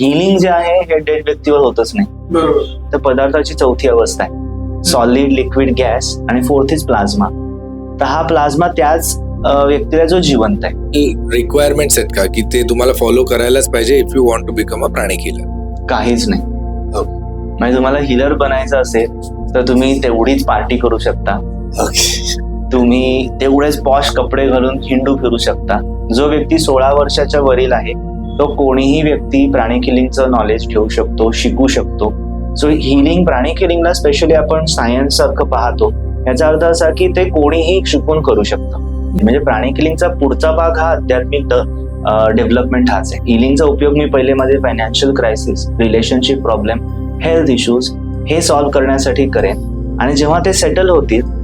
Healing जे आहे हे डेड व्यक्तीवर होतच नाही. बरोबर. तर पदार्थाची चौथी अवस्था आहे. सॉलिड लिक्विड गॅस आणि फोर्थ इज प्लाझ्मा तर हा प्लाझ्मा त्याच व्यक्तीला जो जिवंत आहे. रिक्वायरमेंट्स आहेत का? की ते तुम्हाला फॉलो करायलाच पाहिजे if you want to become a प्राणी किलर काहीच नाही. म्हणजे तुम्हाला हिलर बनायचं असेल तर तुम्ही तेवढीच पार्टी करू शकता. तुम्ही तेवढेच पॉश कपडे घालून हिंडू फिरू शकता. जो व्यक्ती सोळा वर्षाच्या वरील आहे तो कोणीही व्यक्ती प्राणी किलिंगचं नॉलेज ठेवू शकतो शिकू शकतो. सो हिलिंग प्राणी किलिंगला स्पेशली आपण सायन्स सारखं पाहतो. याचा अर्थ असा की ते कोणीही शिकून करू शकतं. म्हणजे प्राणी किलिंगचा पुढचा भाग हा आध्यात्मिक डेव्हलपमेंट हाच आहे. हिलिंगचा उपयोग मी पहिले माझे financial crisis relationship problem health issues हे सॉल्व्ह करण्यासाठी करेन. आणि जेव्हा ते सेटल होतील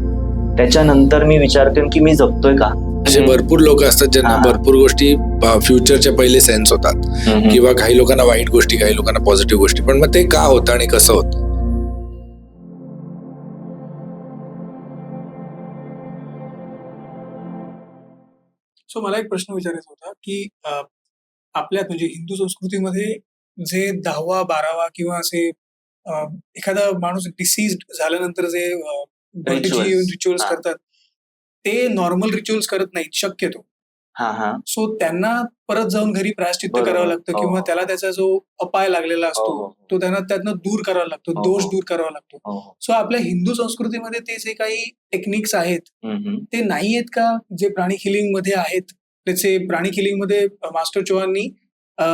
त्याच्यानंतर मी विचार करेन की मी जगतोय का? असे भरपूर लोक असतात ज्यांना. भरपूर गोष्टी फ्युचरच्या पहिले सेन्स होतात. किंवा काही लोकांना वाईट गोष्टी काही लोकांना पॉझिटिव्ह गोष्टी पण मग ते का होतं आणि कसं होतं सो मला एक प्रश्न विचारायचा होता की अ, आपल्यात म्हणजे हिंदू संस्कृतीमध्ये जे दहावा बारावा किंवा असे एखादा माणूस डिसीज झाल्यानंतर जे. रिच्युअल्स. करतात ते नॉर्मल रिच्युअल्स करत नाहीत शक्यतो हा हा सो त्यांना परत जाऊन घरी प्रायश्चित्त बरोबर. करावं लागतं हो, किंवा. त्याला त्याचा जो अपाय लागलेला हो, असतो हो, हो. तो त्यांना त्यातनं दूर करावा लागतो हो, दोष हो. दूर करावा लागतो हो, हो. सो आपल्या हिंदू संस्कृतीमध्ये ते जे काही टेक्निक्स आहेत हम्म, हम्म. ते नाही आहेत का जे प्राणी किलिंगमध्ये आहेत त्याचे प्राणी किलिंगमध्ये मास्टर चौहाननी अ,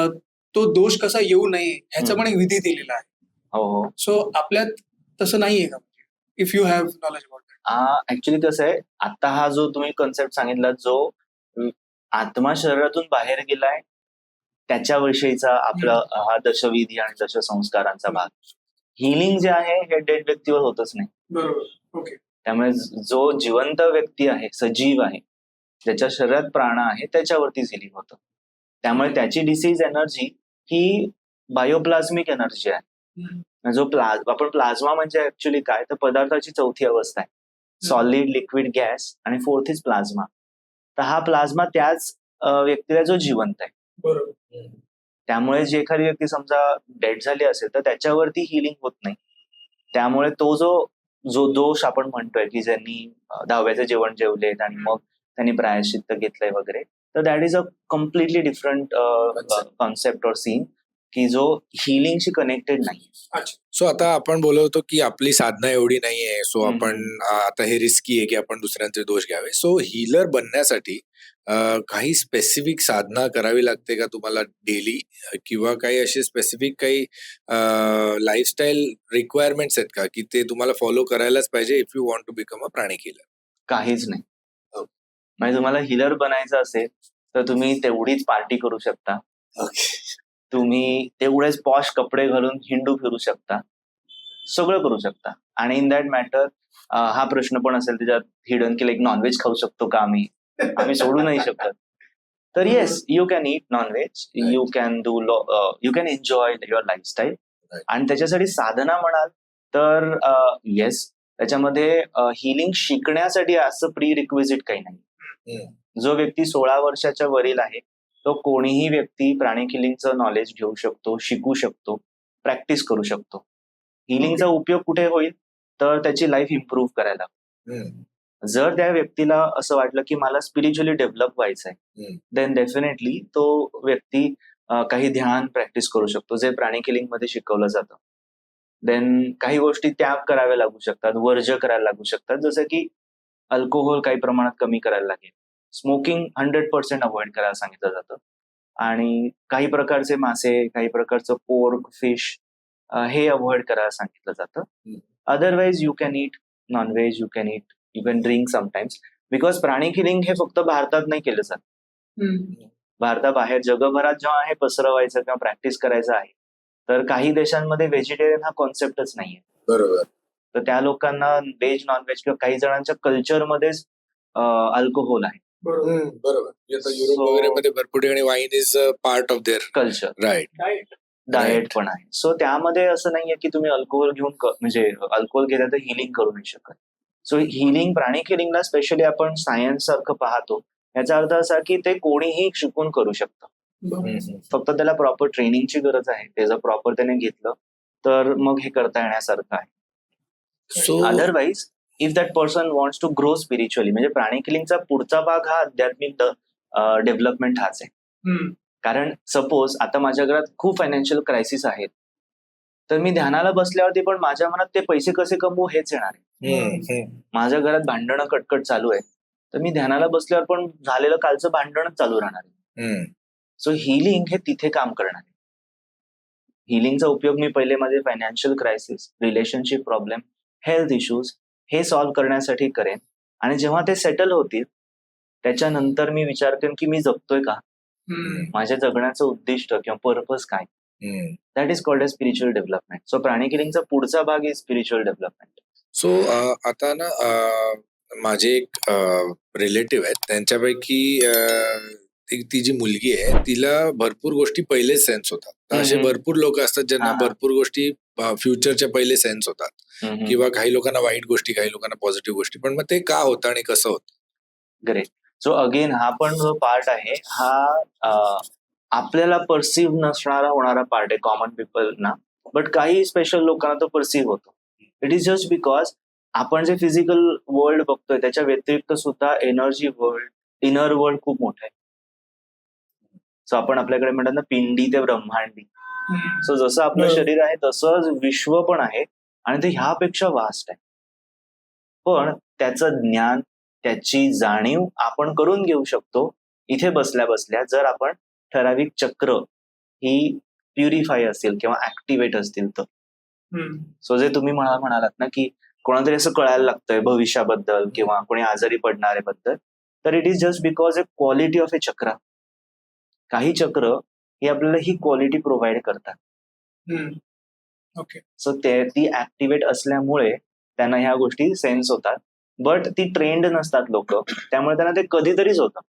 तो दोष कसा येऊ नये ह्याचा पण एक विधी दिलेला आहे हो हो सो आपल्यात तसं नाहीये का if you have knowledge about actually कसं आहे आता हा जो तुम्ही कन्सेप्ट सांगितला जो आत्मा शरीरातून बाहेर गेलाय त्याच्याविषयीचा आपला हा दशविधी आणि दशसंस्कारांचा भाग. हिलिंग जे आहे हे डेड व्यक्तीवर होतच नाही. बरोबर. ओके त्यामुळे जो जिवंत व्यक्ती आहे सजीव आहे ज्याच्या शरीरात प्राण आहे त्याच्यावरतीच हिलिंग होतं. त्यामुळे त्याची डिसीज एनर्जी ही बायोप्लाझ्मिक एनर्जी आहे. जो प्लाझ आपण प्लाझ्मा म्हणजे ऍक्च्युली काय? तर पदार्थाची चौथी अवस्था आहे. सॉलिड लिक्विड गॅस आणि फोर्थ इज प्लाझ्मा तर हा प्लाझ्मा त्याच व्यक्तीला जो जिवंत आहे. बरोबर. त्यामुळे जी एखादी व्यक्ती समजा डेड झाली असेल तर त्याच्यावरती हिलिंग होत नाही. त्यामुळे तो जो जो दोष आपण म्हणतोय की ज्यांनी दहाव्याचं जेवण जेवलेत आणि मग त्यांनी प्रायश्चित्त घेतलंय वगैरे तर that is a completely different. Concept और सीन की जो हिलिंगशी कनेक्टेड नाही सो आता आपण बोलत होतो की आपली साधना एवढी नाहीये. सो. आपण आता हे रिस्की आहे की आपण दुसऱ्यांचे दोष घ्यावे. सो हिलर बनण्यासाठी काही स्पेसिफिक साधना करावी लागते का तुम्हाला डेली किंवा काही असे स्पेसिफिक काही लाईफस्टाईल रिक्वायरमेंट्स आहेत का? की ते तुम्हाला फॉलो करायलाच पाहिजे if you want to become a प्राणी किलर काहीच नाही. हो. म्हणजे तुम्हाला हिलर बनायचं असेल तर तुम्ही तेवढीच पार्टी करू शकता. तुम्ही तेवढेच पॉश कपडे घालून हिंडू फिरू शकता. सगळं करू शकता. आणि इन दॅट मॅटर हा प्रश्न पण असेल त्याच्यात हिडन की लाईक नॉनव्हेज खाऊ शकतो का आम्ही? आम्ही सोडू नाही शकत. तर yes you can eat nonveg you can do you can enjoy your lifestyle. आणि त्याच्यासाठी साधना म्हणाल तर येस त्याच्यामध्ये हिलिंग शिकण्यासाठी असं प्री रिक्विजिट काही नाही. जो व्यक्ती सोळा वर्षाच्या वरील आहे तो कोणीही व्यक्ती प्राणी किलिंगचं नॉलेज घेऊ शकतो शिकू शकतो प्रॅक्टिस करू शकतो. हिलिंगचा उपयोग कुठे होईल? तर त्याची लाईफ इम्प्रूव्ह करायला. जर त्या व्यक्तीला असं वाटलं की मला स्पिरिच्युअली डेव्हलप व्हायचं आहे. देन डेफिनेटली तो व्यक्ती काही ध्यान प्रॅक्टिस करू शकतो जे प्राणी किलिंगमध्ये शिकवलं जातं. देन काही गोष्टी त्याग कराव्या लागू शकतात वर्ज करायला लागू शकतात जसं की अल्कोहोल काही प्रमाणात कमी करायला लागेल. स्मोकिंग हंड्रेड पर्सेंट अवॉइड करायला सांगितलं जातं. आणि काही प्रकारचे मासे काही प्रकारचं पोर्क फिश हे अवॉइड करायला सांगितलं जातं. Otherwise you can eat nonveg you can eat you can drink sometimes because प्राणी किलिंग हे फक्त भारतात नाही केलं जात. भारताबाहेर जगभरात जेव्हा हे पसरवायचं किंवा प्रॅक्टिस करायचं आहे तर काही देशांमध्ये व्हेजिटेरियन हा कॉन्सेप्टच नाहीये. बरोबर. तर त्या लोकांना व्हेज नॉनव्हेज किंवा काही जणांच्या कल्चरमध्येच अल्कोहोल आहे. बरोबर. हम्म, बरोबर. आता युरोप So- वगैरे मध्ये भरपूर ठिकाणी wine is part of their culture right diet. पण आहे. सो त्यामध्ये असं नाहीये की तुम्ही अल्कोहोल घेऊन क- म्हणजे अल्कोहोल घेता तर हिलिंग करू नाही शकत. सो हिलिंग प्राणी किलिंगला स्पेशली आपण सायन्स सारखं पाहतो. याचा अर्थ असा की ते कोणीही शिकून करू शकतं. फक्त त्याला प्रॉपर ट्रेनिंगची गरज आहे. ते जर प्रॉपर त्याने घेतलं तर मग हे करता येण्यासारखं आहे. So otherwise if that person wants to grow spiritually म्हणजे प्राणी किलिंगचा पुढचा भाग हा आध्यात्मिक डेव्हलपमेंट हाच आहे. कारण सपोज आता माझ्या घरात खूप फायनान्शियल क्रायसिस आहेत. तर मी ध्यानाला बसल्यावरती पण माझ्या मनात ते पैसे कसे कमवू हेच येणार आहे. माझ्या घरात भांडणं कटकट चालू आहे तर मी ध्यानाला बसल्यावर पण झालेलं कालचं भांडणच चालू राहणार आहे. सो हिलिंग हे तिथे काम करणार आहे. हिलिंगचा उपयोग मी पहिले माझे financial crisis relationship problem health issues हे सॉल्व्ह करण्यासाठी करेन. आणि जेव्हा ते सेटल होतील त्याच्यानंतर मी विचार करेन की मी जगतोय का. माझ्या जगण्याचं उद्दिष्ट किंवा पर्पज काय? That is called a spiritual development so प्राणी किलिंगचा पुढचा भाग इज स्पिरिच्युअल डेव्हलपमेंट सो आता ना माझे एक रिलेटिव्ह आहेत. त्यांच्यापैकी ती जी मुलगी आहे तिला भरपूर गोष्टी पहिले सेन्स होतात. असे. भरपूर लोक असतात ज्यांना. भरपूर गोष्टी फ्युचरच्या पहिले सेन्स होतात. किंवा काही लोकांना वाईट गोष्टी काही लोकांना पॉझिटिव्ह गोष्टी. पण मग ते का होतं आणि कसं होतं? ग्रेट सो अगेन हा पण जो पार्ट आहे हा आपल्याला परसिव्ह नसणारा होणारा पार्ट आहे कॉमन पीपलना बट काही स्पेशल लोकांना तो परसिव्ह होतो. इट इज जस्ट बिकॉज आपण जे फिजिकल वर्ल्ड बघतोय त्याच्या व्यतिरिक्त सुद्धा एनर्जी वर्ल्ड इनर वर्ल्ड खूप मोठं आहे. सो आपण आपल्याकडे म्हणतात ना पिंडी ते ब्रह्मांडी. सो जसं आपलं. शरीर आहे तसंच विश्व पण आहे आणि ते ह्यापेक्षा वास्ट आहे पण त्याचं ज्ञान त्याची जाणीव आपण करून घेऊ शकतो इथे बसल्या बसल्या जर आपण ठराविक चक्र ही प्युरिफाय असतील किंवा ऍक्टिव्हेट असतील तर. सो जे तुम्ही म्हणा म्हणालात ना की कोणातरी असं कळायला लागतंय भविष्याबद्दल किंवा कोणी आजारी पडणारे बद्दल तर it is just because a quality of a chakra काही चक्र ही आपल्याला ही क्वालिटी प्रोव्हाइड करतात. ओके सो ते ती ऍक्टिव्हेट असल्यामुळे त्यांना ह्या गोष्टी सेन्स होतात. बट ती ट्रेंड नसतात लोक. त्यामुळे त्यांना ते कधीतरीच होतं.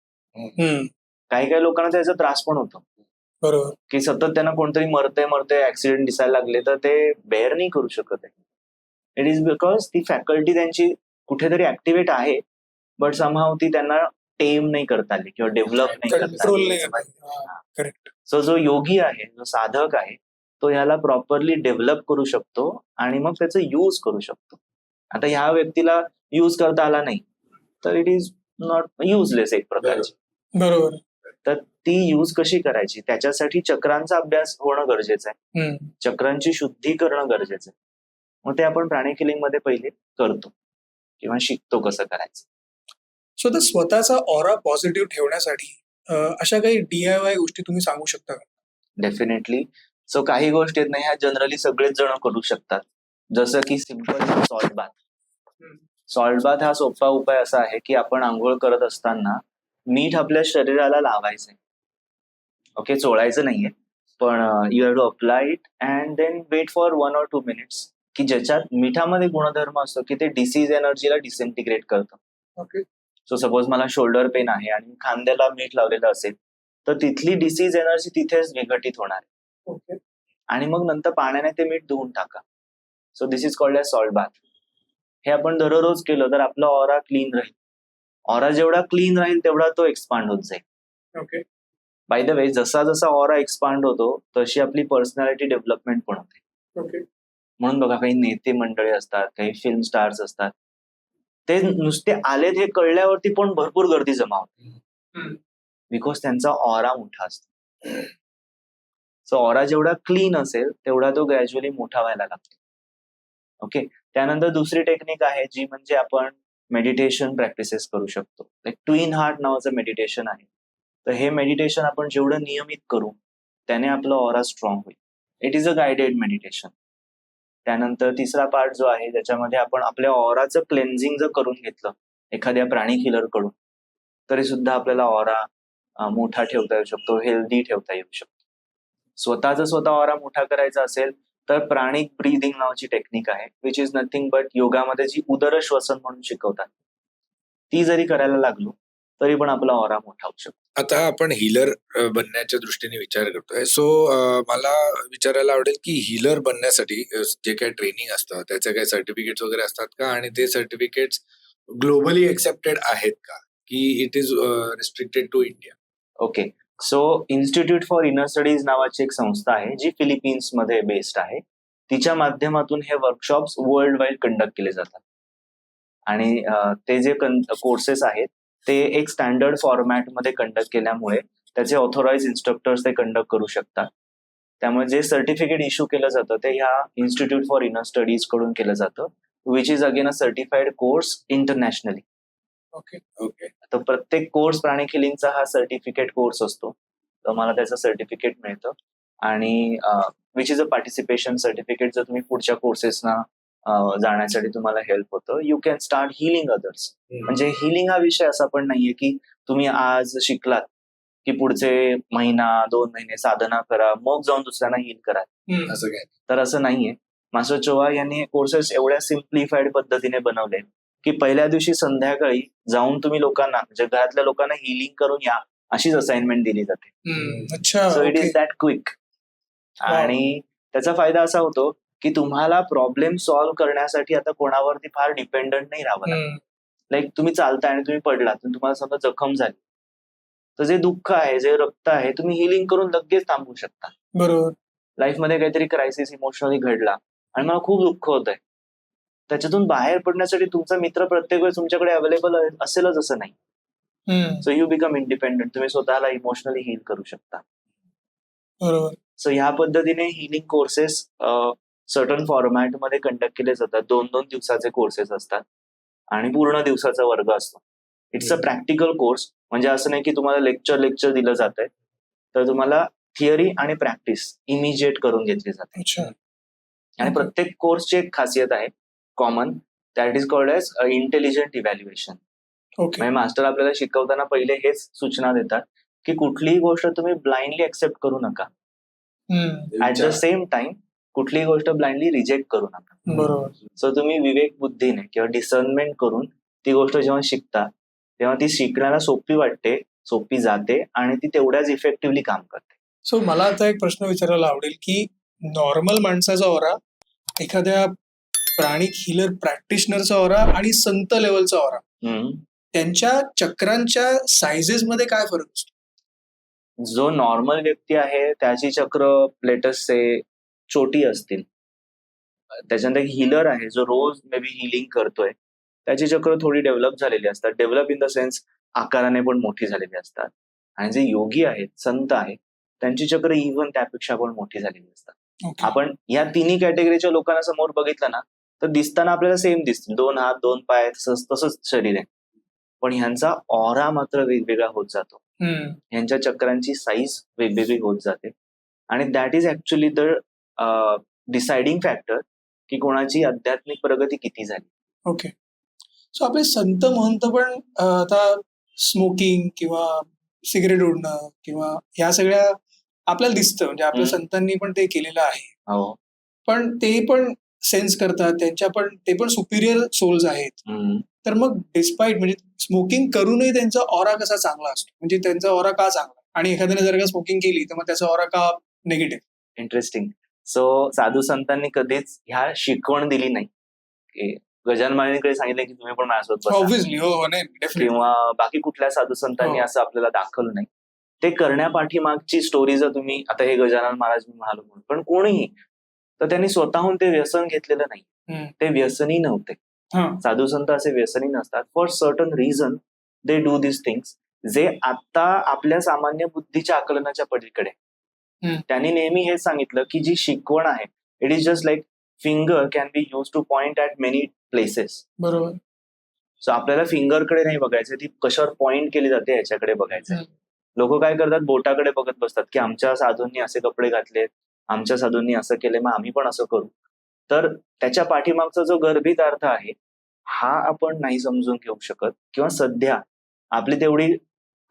काही काही लोकांना त्याचा त्रास पण होतो. बरोबर. की सतत त्यांना कोणतरी मरते मरते ऍक्सिडेंट दिसायला लागले तर ते बेअर नाही करू शकत आहे. इट इज बिकॉज ती फॅकल्टी त्यांची कुठेतरी ऍक्टिव्हेट आहे बट समहाव ती त्यांना टेम नाही करता आली किंवा डेव्हलप नाही करता आली. सो जो योगी आहे जो साधक आहे तो ह्याला प्रॉपरली डेव्हलप करू शकतो आणि मग त्याचं यूज करू शकतो. आता ह्या व्यक्तीला यूज करता आला नाही तर इट इज नॉट युजलेस एक प्रकारची. बरोबर. तर ती यूज कशी करायची? त्याच्यासाठी चक्रांचा अभ्यास होणं गरजेचं आहे. चक्रांची शुद्धी करणं गरजेचं आहे. मग ते आपण प्राणी किलिंगमध्ये पहिले करतो. किंवा शिकतो कसं करायचं. सो तर स्वतःचा ऑरा पॉझिटिव्ह ठेवण्यासाठी अशा काही डीआय वाय गोष्टी तुम्ही सांगू शकता का? डेफिनेटली सो काही गोष्टी आहेत ना ह्या जनरली सगळेच जण करू शकतात. जसं की simple salt bath. Salt bath हा सोपा उपाय असा आहे की आपण आंघोळ करत असताना मीठ आपल्या शरीराला लावायचंय. ओके चोळायचं नाहीये. पण you have to apply it and then wait for one or two minutes की ज्याच्यात मिठामध्ये गुणधर्म असतो की ते डिसीज एनर्जीला डिसेंटिग्रेट करतं. ओके सो सपोज मला शोल्डर पेन आहे आणि खांद्याला मीठ लावलेलं असेल तर तिथली डिसीज एनर्जी तिथेच विघटित होणार आहे. आणि मग नंतर पाण्याने ते मीठ धुवून टाका. So this is called as salt bath हे आपण दररोज केलं तर आपला ऑरा क्लीन राहील. ऑरा जेवढा क्लीन राहील तेवढा तो एक्सपांड होत जाईल. ओके बाय द वे जसा जसा ऑरा एक्सपांड होतो तशी आपली पर्सनॅलिटी डेव्हलपमेंट पण होते. ओके म्हणून बघा काही नेते मंडळी असतात काही फिल्म स्टार्स असतात ते नुसते आलेत हे कळल्यावरती पण भरपूर गर्दी जमा होते. बिकॉज त्यांचा ऑरा मोठा असतो. सो ऑरा जेवढा क्लीन असेल तेवढा तो ग्रॅज्युअली मोठा व्हायला लागतो. ओके त्यानंतर दुसरी टेक्निक आहे जी म्हणजे आपण मेडिटेशन प्रॅक्टिसेस करू शकतो. लाईक ट्विन हार्ट नावाचं मेडिटेशन आहे. तर हे मेडिटेशन आपण जेवढं नियमित करू त्याने आपलं ऑरा स्ट्रॉंग होईल. It is a guided meditation त्यानंतर तिसरा पार्ट जो आहे ज्याच्यामध्ये आपण आपल्या ऑराचं क्लेन्झिंग जर करून घेतलं एखाद्या प्राणी किलरकडून तरी सुद्धा आपल्याला ऑरा मोठा ठेवता येऊ शकतो हेल्दी ठेवता येऊ शकतो. स्वतःचा स्वतः ऑरा मोठा करायचा असेल तर प्राणिक ब्रीदिंग नावाची टेक्निक आहे विच इज नथिंग बट योगामध्ये जी उदर श्वसन म्हणून शिकवतात ती जरी करायला लागलो तरी पण आपला ऑरा मोठा होऊ शकतो. आता आपण हिलर बनण्याच्या दृष्टीने विचार करतोय. सो मला विचारायला आवडेल की हिलर बनण्यासाठी जे काही ट्रेनिंग असतं त्याचे काही सर्टिफिकेट्स वगैरे असतात का? आणि ते सर्टिफिकेट्स ग्लोबली एक्सेप्टेड आहेत का? की it is restricted to India okay so institute for inner studies नावाची एक संस्था आहे जी फिलिपिन्समध्ये बेस्ड आहे. तिच्या माध्यमातून हे वर्कशॉप्स वर्ल्ड वाईड कंडक्ट केले जातात. आणि ते जे कोर्सेस आहेत ते एक स्टँडर्ड फॉर्मॅटमध्ये कंडक्ट केल्यामुळे त्याचे ऑथोराइज इन्स्ट्रक्टर्स ते कंडक्ट करू शकतात. त्यामुळे जे सर्टिफिकेट इश्यू केलं जातं ते ह्या इन्स्टिट्यूट फॉर इनर स्टडीजकडून केलं जातं which is again a certified course internationally okay okay तर प्रत्येक कोर्स प्राणिक हिलिंगचा हा सर्टिफिकेट कोर्स असतो. तर मला त्याचं सर्टिफिकेट मिळतं. आणि which is a participation certificate जर तुम्ही पुढच्या कोर्सेसना जाण्यासाठी तुम्हाला हेल्प होतं. You can start healing others म्हणजे हिलिंग हा विषय असा पण नाहीये की तुम्ही आज शिकलात की पुढचे महिना दोन महिने साधना करा मग जाऊन दुसऱ्यांना हिल करा. तर असं नाहीये. मास्टर चोवा यांनी हे कोर्सेस एवढ्या सिम्प्लिफाईड पद्धतीने बनवले की पहिल्या दिवशी संध्याकाळी जाऊन तुम्ही लोकांना म्हणजे घरातल्या लोकांना हिलिंग करून या अशीच असाइनमेंट दिली जाते. So it. Is that quick आणि त्याचा फायदा असा होतो की तुम्हाला प्रॉब्लेम सॉल्व्ह करण्यासाठी आता कोणावरती फार डिपेंडंट नाही राहावं. हम्म. लाईक तुम्ही चालताय आणि तुम्ही पडलात आणि तुम्हाला समजा जखम झाली. तर जे दुःख आहे जे रक्त आहे तुम्ही हिलिंग करून लगेच थांबवू शकता. बरोबर. लाईफमध्ये काहीतरी क्रायसिस इमोशनली घडला आणि मला खूप दुःख होत आहे त्याच्यातून बाहेर पडण्यासाठी तुमचा मित्र प्रत्येक वेळेस तुमच्याकडे अवेलेबल असेलच असं नाही. सो यू बिकम इंडिपेंडंट तुम्ही स्वतःला इमोशनली हील करू शकता. बरोबर. सो ह्या पद्धतीने हिलिंग कोर्सेस सर्टन फॉर्मॅटमध्ये कंडक्ट केले जातात. दोन दोन दिवसाचे कोर्सेस असतात आणि पूर्ण दिवसाचा वर्ग असतो. इट्स अ प्रॅक्टिकल कोर्स म्हणजे असं नाही की तुम्हाला लेक्चर लेक्चर दिलं जात आहे तर तुम्हाला थिअरी आणि प्रॅक्टिस इमिजिएट करून घेतली जाते. अच्छा. आणि. प्रत्येक कोर्सची एक खासियत आहे common that is called as intelligent evaluation okay म्हणजे मास्टर आपल्याला शिकवताना पहिले हेच सूचना देतात की कुठलीही गोष्ट तुम्ही ब्लाइंडली एक्सेप्ट करू नका. ऍट द सेम टाइम कुठलीही गोष्ट ब्लाइंडली रिजेक्ट करू नका. बरोबर. सो तुम्ही विवेक बुद्धीने किंवा डिसर्नमेंट करून ती गोष्ट जेव्हा शिकता तेव्हा ती शिकण्याला सोपी वाटते सोपी जाते आणि ती तेवढ्याच इफेक्टिव्हली काम करते. सो मला आता एक प्रश्न विचारायला आवडेल की नॉर्मल माणसाचा ओरा एखाद्या प्राणिक हिलर प्रॅक्टिशनरचा ओरा आणि संत लेवलचा ओरा. त्यांच्या चक्रांच्या सायझेस मध्ये काय फरक असतो? जो नॉर्मल व्यक्ती आहे त्याची चक्र लेटेस्टचे छोटी असतील. त्याच्यानंतर हिलर आहे जो रोज मे बी हिलिंग करतोय. त्याची चक्र थोडी डेव्हलप झालेली असतात. डेव्हलप इन द सेन्स आकाराने पण मोठी झालेली असतात. आणि जे योगी आहेत संत आहेत त्यांची चक्र इव्हन त्यापेक्षा पण मोठी झालेली असतात. ओके. आपण या तिन्ही कॅटेगरीच्या लोकांना समोर बघितलं ना तर दिसताना आपल्याला सेम दिसतील. दोन हात दोन पाय तसंच तसंच शरीर आहे. पण ह्यांचा ऑरा मात्र वेगवेगळा होत जातो. ह्यांच्या चक्रांची साईज वेगवेगळी होत जाते. आणि that is actually the deciding factor की कोणाची आध्यात्मिक प्रगती किती झाली. ओके. सो आपले संत महंत पण आता स्मोकिंग किंवा सिगरेट ओढणं किंवा ह्या सगळ्या आपल्याला दिसतं म्हणजे आपल्या. संतांनी पण ते केलेलं आहे. हो. पण ते पण सेन्स करतात त्यांच्या पण ते पण सुपिरियर सोल्स आहेत. तर मग डिस्पाईट म्हणजे स्मोकिंग करूनही त्यांचा ऑरा कसा चांगला असतो? म्हणजे त्यांचा ऑरा का चांगला? आणि एखाद्याने जर का स्मोकिंग केली तर मग त्याचा ऑरा का निगेटिव्ह इंटरेस्टिंग सो साधू संतांनी कधीच ह्या शिकवण दिली नाही. की गजान माळीकडे सांगितलं की तुम्ही पण माझ्यासोबत हो हो किंवा बाकी कुठल्या साधू संतांनी हो. असं आपल्याला दाखवलं नाही. ते करण्यापाठीमागची स्टोरी जर तुम्ही आता हे गजानन महाराज मी म्हणालो म्हणून पण कोणीही तर त्यांनी स्वतःहून ते व्यसन घेतलेलं नाही. ते व्यसनी नव्हते. साधू संत असे व्यसनी नसतात. For certain reason they do this things जे आता आपल्या सामान्य बुद्धीच्या आकलनाच्या पलीकडे. त्यांनी नेहमी हेच सांगितलं की जी शिकवण आहे it is just like finger can be use to point at many places बरोबर. सो आपल्याला फिंगरकडे नाही बघायचं ती कशावर पॉइंट केली जाते याच्याकडे बघायचं. लोक काय करतात बोटाकडे बघत बसतात की आमच्या साधूंनी असे कपडे घातलेत आमच्या साधूंनी असं केले मग आम्ही पण असं करू. तर त्याच्या पाठीमागचा जो गर्भित अर्थ आहे हा आपण नाही समजून घेऊ शकत. किंवा सध्या आपली तेवढी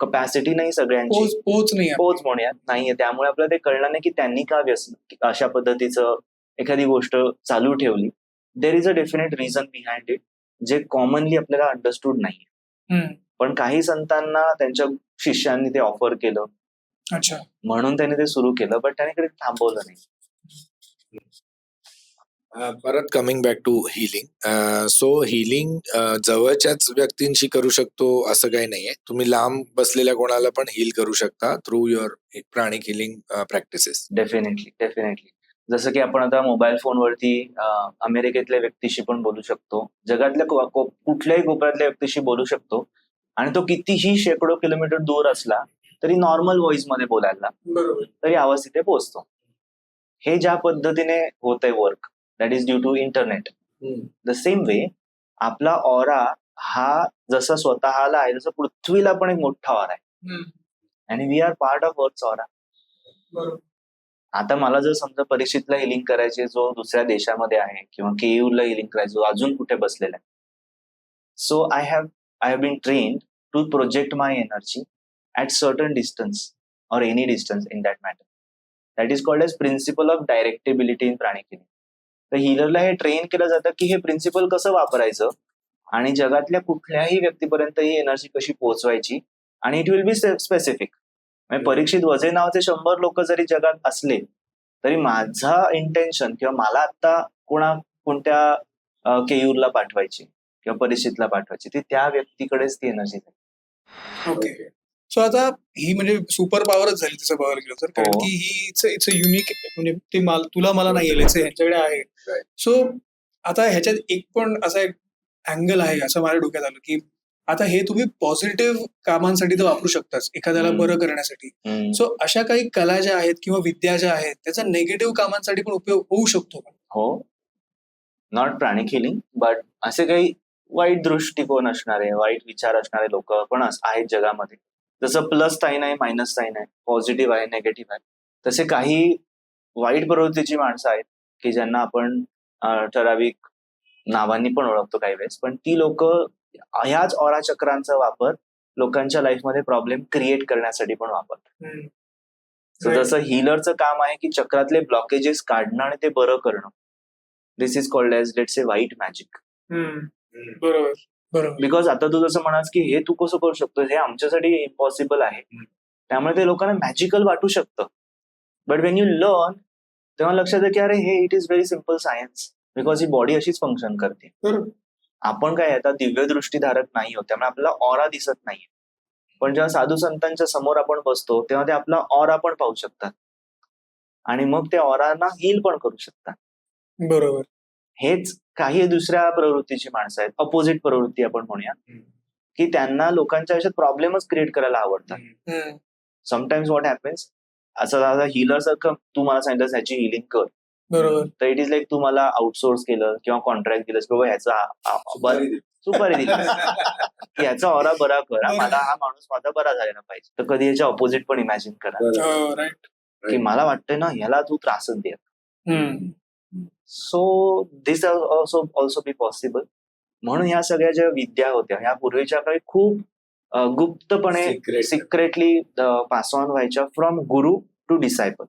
कपॅसिटी नाही सगळ्यांची. पोच पोच नाही. पोच म्हणूयात. नाहीये. त्यामुळे आपल्याला ते कळलं नाही की त्यांनी का व्यसन अशा पद्धतीचं एखादी गोष्ट चालू ठेवली. There is a definite reason behind it जे कॉमनली आपल्याला अंडरस्टूड नाही. पण काही संतांना त्यांच्या शिष्यांनी ते ऑफर केलं. अच्छा. म्हणून त्यांनी ते सुरू केलं बट त्याने कधी थांबवलं नाही. अ, परत coming back to healing so healing जवळच्याच व्यक्तींशी करू शकतो असं काही नाहीये. तुम्ही लांब बसलेल्या कोणाला पण हील करू शकता through your pranic healing practices definitely definitely जसं की आपण आता मोबाईल फोनवरती अं, अमेरिकेतल्या व्यक्तीशी पण बोलू शकतो. जगातल्या को- को- कुठल्याही कोपऱ्यातल्या व्यक्तीशी बोलू शकतो. आणि तो कितीही शेकडो किलोमीटर दूर असला तरी नॉर्मल व्हॉइसमध्ये बोलायला. बरोबर. तरी आवाज तिथे पोहोचतो. हे ज्या पद्धतीने होत आहे work that is due to internet the same way आपला ऑरा हा जसा स्वतःला आहे जसं पृथ्वीला पण एक मोठा ऑरा आहे. आणि वी आर पार्ट ऑफ अर्थचा ऑरा आता मला जर समजा परीक्षितला हिलिंग करायचे जो दुसऱ्या देशामध्ये आहे किंवा केयूरला हिलिंग करायचं जो अजून कुठे बसलेला आहे. So I have I have been train to project my energy at certain distance और any distance in that matter that is called as principle of directability in healing तर हिलरला हे ट्रेन केलं जातं की हे प्रिन्सिपल कसं वापरायचं? आणि जगातल्या कुठल्याही व्यक्तीपर्यंत ही एनर्जी कशी पोहोचवायची? आणि इट विल बी स्पेसिफिक म्हणजे परीक्षित वजे नावाचे शंभर लोक जरी जगात असले तरी माझा इंटेन्शन किंवा मला आता कोणा कोणत्या केयूरला पाठवायची किंवा परीक्षितला पाठवायची ती त्या व्यक्तीकडेच ती एनर्जी ओके सो आता ही म्हणजे सुपर पॉवरच झाली तसं बघायला गेलं तर कारण हो. की ही इट्स इट्स युनिक म्हणजे ते माल तुला मला नाही येईल ह्यांच्याकडे आहे. सो आता ह्याच्यात एक पण असा एक अँगल आहे असं माझ्या डोक्यात आलं की आता हे तुम्ही पॉझिटिव्ह कामांसाठी तर वापरू शकताच एखाद्याला. बरं करण्यासाठी सो अशा काही कला ज्या आहेत किंवा विद्या ज्या आहेत त्याचा नेगेटिव्ह कामांसाठी पण उपयोग होऊ शकतो का हो नॉट प्राणिक हिलिंग बट असे काही वाईट दृष्टिकोन असणारे वाईट विचार असणारे लोक पण आहेत जगामध्ये जसं प्लस साईन आहे मायनस साईन आहे पॉझिटिव्ह आहे नेगेटिव्ह आहे तसे काही वाईट प्रवृत्तीची माणसं आहेत की ज्यांना आपण अं, ठराविक नावांनी पण ओळखतो काही वेळेस. पण ती लोक ह्याच ऑरा चक्रांचा वापर लोकांच्या लाईफमध्ये प्रॉब्लेम क्रिएट करण्यासाठी पण वापरतात. जसं हिलरचं काम आहे की चक्रातले ब्लॉकेजेस काढणं आणि ते बरं करणं. This is called as let's a white magic बरोबर. बिकॉज आता तू जसं म्हणास की हे तू कसं करू शकतो हे आमच्यासाठी इम्पॉसिबल आहे. त्यामुळे ते लोकांना मॅजिकल वाटू शकतं. बट वेन यू लर्न तेव्हा लक्षात आहे की अरे हे it is very simple science because he body अशीच फंक्शन करते. आपण काय आता दिव्य दृष्टीधारक नाही आहोत. त्यामुळे आपल्याला ऑरा दिसत नाहीये. पण जेव्हा साधू संतांच्या समोर आपण बसतो तेव्हा ते आपला ऑरा पण पाहू शकतात. आणि मग ते ऑराना हील पण करू शकतात. बरोबर. हेच काही दुसऱ्या प्रवृत्तीची माणसं आहेत. अपोजिट प्रवृत्ती आपण म्हणूया. की त्यांना लोकांच्या आयुष्यात प्रॉब्लेमच क्रिएट करायला आवडतात. समटाइम्स व्हॉट हॅपन्स असं आता हिलर सारखं तू मला सांगितलं ह्याची हिलिंग कर. बरोबर. तर इट इज लाईक तू मला आउटसोर्स केलं किंवा कॉन्ट्रॅक्ट दिलंस की बाबा ह्याचा सुपारी दिली की ह्याचा ऑरा बरा कर. मला हा माणूस माझा बरा झालेला पाहिजे. तर कधी याच्या ऑपोजिट पण इमॅजिन करा. हो की मला वाटतंय ना ह्याला तू त्रासच दे so this also also be possible म्हणून ह्या सगळ्या ज्या विद्या होत्या ह्या पूर्वीच्या काळी खूप गुप्तपणे. सिक्रेटली पास ऑन व्हायच्या फ्रॉम गुरु टू डिसायपल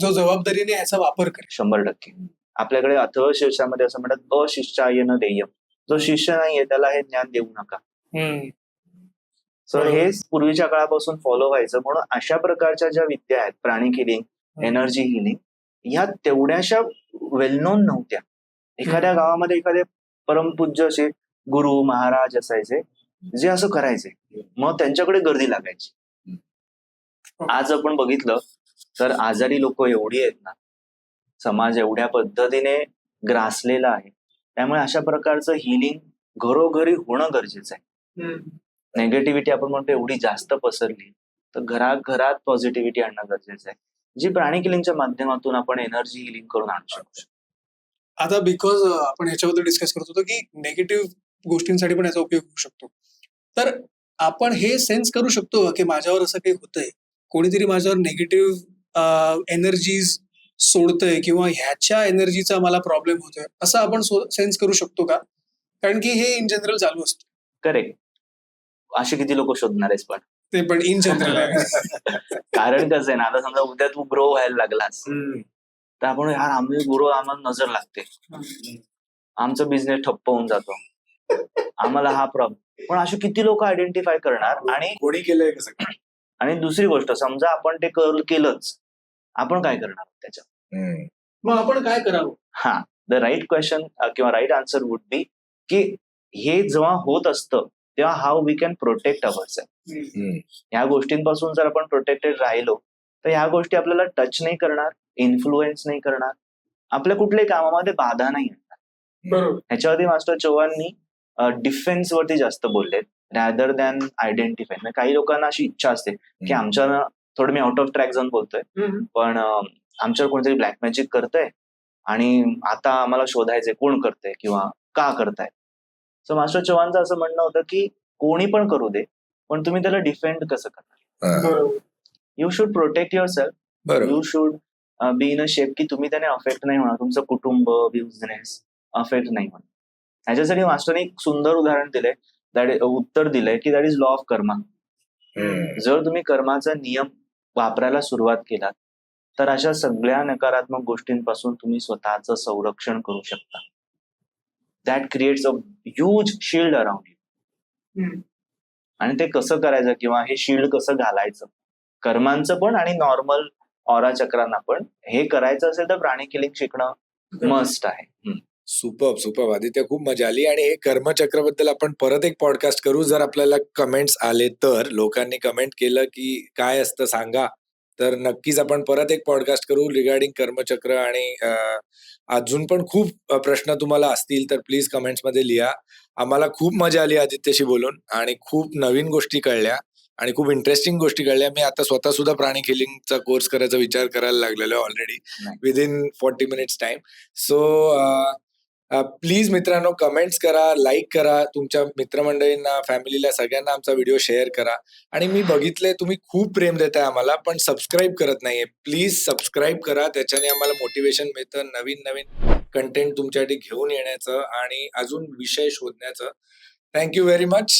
जो जबाबदारीने ह्याचा वापर करेल शंभर टक्के. आपल्याकडे अथर्व शिष्यामध्ये असं म्हणतात अशिष्टायन देयम. जो शिष्य नाहीये त्याला हे ज्ञान देऊ नका. सो. हे पूर्वीच्या काळापासून फॉलो व्हायचं. म्हणून अशा प्रकारच्या ज्या विद्या आहेत प्राणिक हिलिंग. एनर्जी हिलिंग ह्या तेवढ्याशा वेल नोन नव्हत्या. एखाद्या. गावामध्ये एखादे परमपूज्य असे गुरु महाराज असायचे जे असं करायचे. मग त्यांच्याकडे गर्दी लागायची. आज आपण बघितलं तर आजारी लोक एवढी आहेत ना समाज एवढ्या पद्धतीने ग्रासलेला आहे. त्यामुळे अशा प्रकारचं हिलिंग घरोघरी होणं गरजेचं आहे. नेगेटिव्हिटी आपण म्हणतो एवढी जास्त पसरली तर घरात घरात पॉझिटिव्हिटी आणणं गरजेचं आहे. जी प्राणिक हिलिंगच्या माध्यमातून आपण एनर्जी हिलिंग करून आणू शकतो. आता बिकॉज आपण ह्याच्याबद्दल डिस्कस करत होतो की नेगेटिव्ह गोष्टींसाठी पण याचा उपयोग होऊ शकतो. तर आपण हे सेन्स करू शकतो का की माझ्यावर असं काही होतंय. कोणीतरी माझ्यावर नेगेटिव्ह एनर्जीज सोडतंय किंवा ह्याच्या एनर्जीचा मला प्रॉब्लेम होतोय असं आपण सेन्स करू शकतो का? कारण की हे इन जनरल चालू असतं. करेक्ट असे किती लोक शोधणार आहेस पण? ते पण इन जनरल कारण कसं आहे ना आता समजा उद्या तू ग्रो व्हायला लागलास. तर आपण यार आम्ही गुरु आम्हाला नजर लागते. आमचा बिझनेस ठप्प होऊन जातो. आम्हाला हा प्रॉब्लेम पण असे किती लोक आयडेंटिफाय करणार आणि कोणी केलंय कसं? आणि दुसरी गोष्ट समजा आपण ते कर केलंच. आपण काय करणार त्याच्यात. मग आपण काय करावं? हा. द राईट क्वेश्चन किंवा राईट आन्सर वुड बी की हे जेव्हा होत असतं तेव्हा how we can protect our hmm. ह्या गोष्टींपासून जर आपण प्रोटेक्टेड राहिलो तर ह्या गोष्टी आपल्याला टच नाही करणार इन्फ्लुएन्स नाही करणार. आपल्या कुठल्याही कामामध्ये बाधा नाही येणार. ह्याच्यावरती मास्टर चव्हाणनी डिफेन्स वरती जास्त बोललेत रॅदर दॅन आयडेंटिफाय काही लोकांना अशी इच्छा असते की आमच्या थोडं मी आउट ऑफ ट्रॅक जाऊन बोलतोय. पण आमच्यावर कोणतरी ब्लॅक मॅजिक करतंय आणि आता आम्हाला शोधायचंय कोण करतंय किंवा का करताय सो मास्टर चव्हाणचं असं म्हणणं होतं की कोणी पण करू दे पण तुम्ही त्याला डिफेंड कसं करणार. बरोबर you should protect yourself you should be in a shape की तुम्ही त्याने अफेक्ट नाही होणार. तुमचं कुटुंब बिझनेस अफेक्ट नाही होणार. ह्याच्यासाठी मास्टरने एक सुंदर उदाहरण दिलंय. दॅट उत्तर दिलंय की that is law of karma. जर तुम्ही कर्माचा नियम वापरायला सुरुवात केलात तर अशा सगळ्या नकारात्मक गोष्टींपासून तुम्ही स्वतःचं संरक्षण करू शकता. That creates a huge shield around you. आणि ते कसं करायचं किंवा हे शिल्ड कसं घालायचं? कर्मांचं पण आणि नॉर्मल ऑरा चक्रांना पण हे करायचं असेल तर प्राणी किलिंग शिकणं मस्ट आहे. सुपर सुपर आदित्य खूप मजा आली. आणि हे कर्मचक्राबद्दल आपण परत एक पॉडकास्ट करू. जर आपल्याला कमेंट्स आले तर लोकांनी कमेंट केलं की काय असतं सांगा. तर नक्कीच आपण परत एक पॉडकास्ट करू रिगार्डिंग कर्मचक्र आणि अजून पण खूप प्रश्न तुम्हाला असतील तर प्लीज कमेंट्समध्ये लिहा. आम्हाला खूप मजा आली आदित्यशी बोलून आणि खूप नवीन गोष्टी कळल्या आणि खूप इंटरेस्टिंग गोष्टी कळल्या. मी आता स्वतः सुद्धा प्राणी किलिंगचा कोर्स करायचा विचार करायला लागलेलो already. Within forty minutes time so please मित्रांनो कमेंट्स करा लाईक करा तुमच्या मित्रमंडळींना फॅमिलीला सगळ्यांना आमचा व्हिडिओ शेअर करा. आणि मी बघितले तुम्ही खूप प्रेम देताय आम्हाला पण सबस्क्राईब करत नाहीये. प्लीज सबस्क्राईब करा त्याच्याने आम्हाला मोटिवेशन मिळतं नवीन नवीन कंटेंट तुमच्यासाठी घेऊन येण्याचं आणि अजून विषय शोधण्याचं. Thank you very much